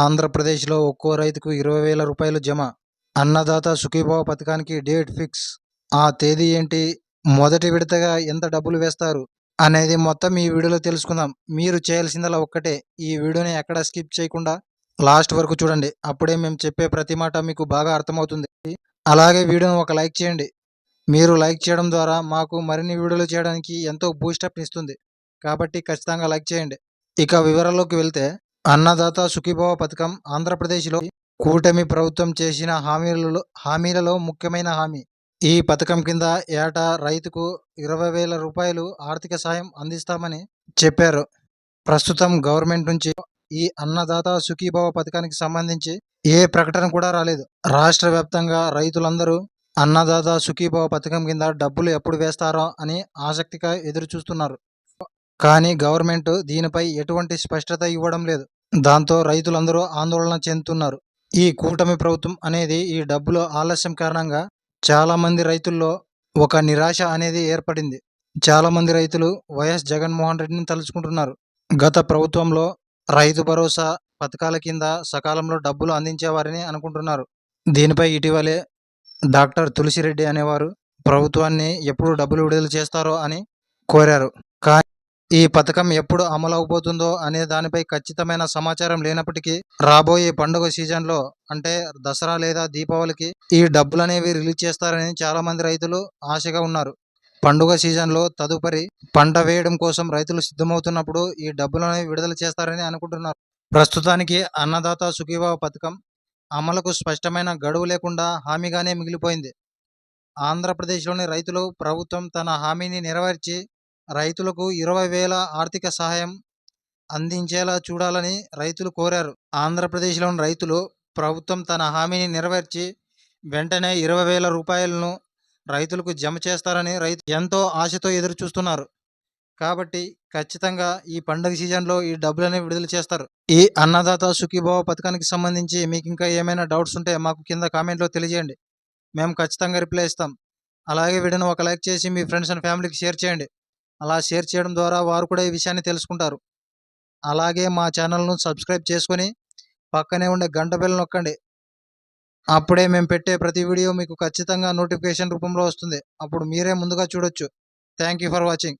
ఆంధ్రప్రదేశ్లో ఒక్కో రైతుకు ఇరవై వేల రూపాయలు జమ. అన్నదాత సుఖీభావ పథకానికి డేట్ ఫిక్స్. ఆ తేదీ ఏంటి? మొదటి విడతగా ఎంత డబ్బులు వేస్తారు? అనేది మొత్తం ఈ వీడియోలో తెలుసుకుందాం. మీరు చేయాల్సిందలా ఒక్కటే. ఈ వీడియోని ఎక్కడ స్కిప్ చేయకుండా లాస్ట్ వరకు చూడండి. అప్పుడే మేము చెప్పే ప్రతి మాట మీకు బాగా అర్థమవుతుంది. అలాగే వీడియోను ఒక లైక్ చేయండి. మీరు లైక్ చేయడం ద్వారా మాకు మరిన్ని వీడియోలు చేయడానికి ఎంతో బూస్టప్ ఇస్తుంది. కాబట్టి ఖచ్చితంగా లైక్ చేయండి. ఇక వివరాల్లోకి వెళ్తే అన్నదాత సుఖీభవ పథకం ఆంధ్రప్రదేశ్లో కూటమి ప్రభుత్వం చేసిన హామీలలో హామీలలో ముఖ్యమైన హామీ. ఈ పథకం కింద ఏటా రైతుకు ఇరవై వేల రూపాయలు ఆర్థిక సాయం అందిస్తామని చెప్పారు. ప్రస్తుతం గవర్నమెంట్ నుంచి ఈ అన్నదాత సుఖీభవ పథకానికి సంబంధించి ఏ ప్రకటన కూడా రాలేదు. రాష్ట్ర వ్యాప్తంగా రైతులందరూ అన్నదాత సుఖీభవ పథకం కింద డబ్బులు ఎప్పుడు వేస్తారో అని ఆసక్తిగా ఎదురు చూస్తున్నారు కానీ గవర్నమెంట్ దీనిపై ఎటువంటి స్పష్టత ఇవ్వడం లేదు. దాంతో రైతులందరూ ఆందోళన చెందుతున్నారు. ఈ కూటమి ప్రభుత్వం అనేది ఈ డబ్బుల ఆలస్యం కారణంగా చాలామంది రైతుల్లో ఒక నిరాశ అనేది ఏర్పడింది. చాలా మంది రైతులు వైఎస్ జగన్మోహన్ రెడ్డిని తలుచుకుంటున్నారు. గత ప్రభుత్వంలో రైతు భరోసా పథకాల కింద సకాలంలో డబ్బులు అందించేవారని అనుకుంటున్నారు. దీనిపై ఇటీవలే డాక్టర్ తులసిరెడ్డి అనేవారు ప్రభుత్వాన్ని ఎప్పుడు డబ్బులు విడుదల చేస్తారో అని కోరారు. కానీ ఈ పథకం ఎప్పుడు అమలు అవబోతుందో అనే దానిపై ఖచ్చితమైన సమాచారం లేనప్పటికీ రాబోయే పండుగ సీజన్లో అంటే దసరా లేదా దీపావళికి ఈ డబ్బులు అనేవి రిలీజ్ చేస్తారని చాలా మంది రైతులు ఆశగా ఉన్నారు. పండుగ సీజన్లో తదుపరి పంట వేయడం కోసం రైతులు సిద్ధమవుతున్నప్పుడు ఈ డబ్బులు అనేవి విడుదల చేస్తారని అనుకుంటున్నారు. ప్రస్తుతానికి అన్నదాత సుఖీభావ పథకం అమలుకు స్పష్టమైన గడువు లేకుండా హామీగానే మిగిలిపోయింది. ఆంధ్రప్రదేశ్లోని రైతులు ప్రభుత్వం తన హామీని నెరవేర్చి రైతులకు ఇరవై వేల ఆర్థిక సహాయం అందించేలా చూడాలని రైతులు కోరారు. ఆంధ్రప్రదేశ్లోని రైతులు ప్రభుత్వం తన హామీని నెరవేర్చి వెంటనే ఇరవై వేల రూపాయలను రైతులకు జమ చేస్తారని రైతు ఎంతో ఆశతో ఎదురు చూస్తున్నారు కాబట్టి ఖచ్చితంగా ఈ పండుగ సీజన్లో ఈ డబ్బులని విడుదల చేస్తారు. ఈ అన్నదాత సుఖీభావ పథకానికి సంబంధించి మీకు ఇంకా ఏమైనా డౌట్స్ ఉంటే మాకు కింద కామెంట్లో తెలియజేయండి. మేము ఖచ్చితంగా రిప్లై ఇస్తాం. అలాగే వీడియోని ఒక లైక్ చేసి మీ ఫ్రెండ్స్ అండ్ ఫ్యామిలీకి షేర్ చేయండి. అలా షేర్ చేయడం ద్వారా వారు కూడా ఈ విషయాన్ని తెలుసుకుంటారు. అలాగే మా ఛానల్ను సబ్స్క్రైబ్ చేసుకొని పక్కనే ఉండే గంట బెల్ నొక్కండి. అప్పుడే మేము పెట్టే ప్రతి వీడియో మీకు ఖచ్చితంగా నోటిఫికేషన్ రూపంలో వస్తుంది. అప్పుడు మీరే ముందుగా చూడొచ్చు. Thank you for watching.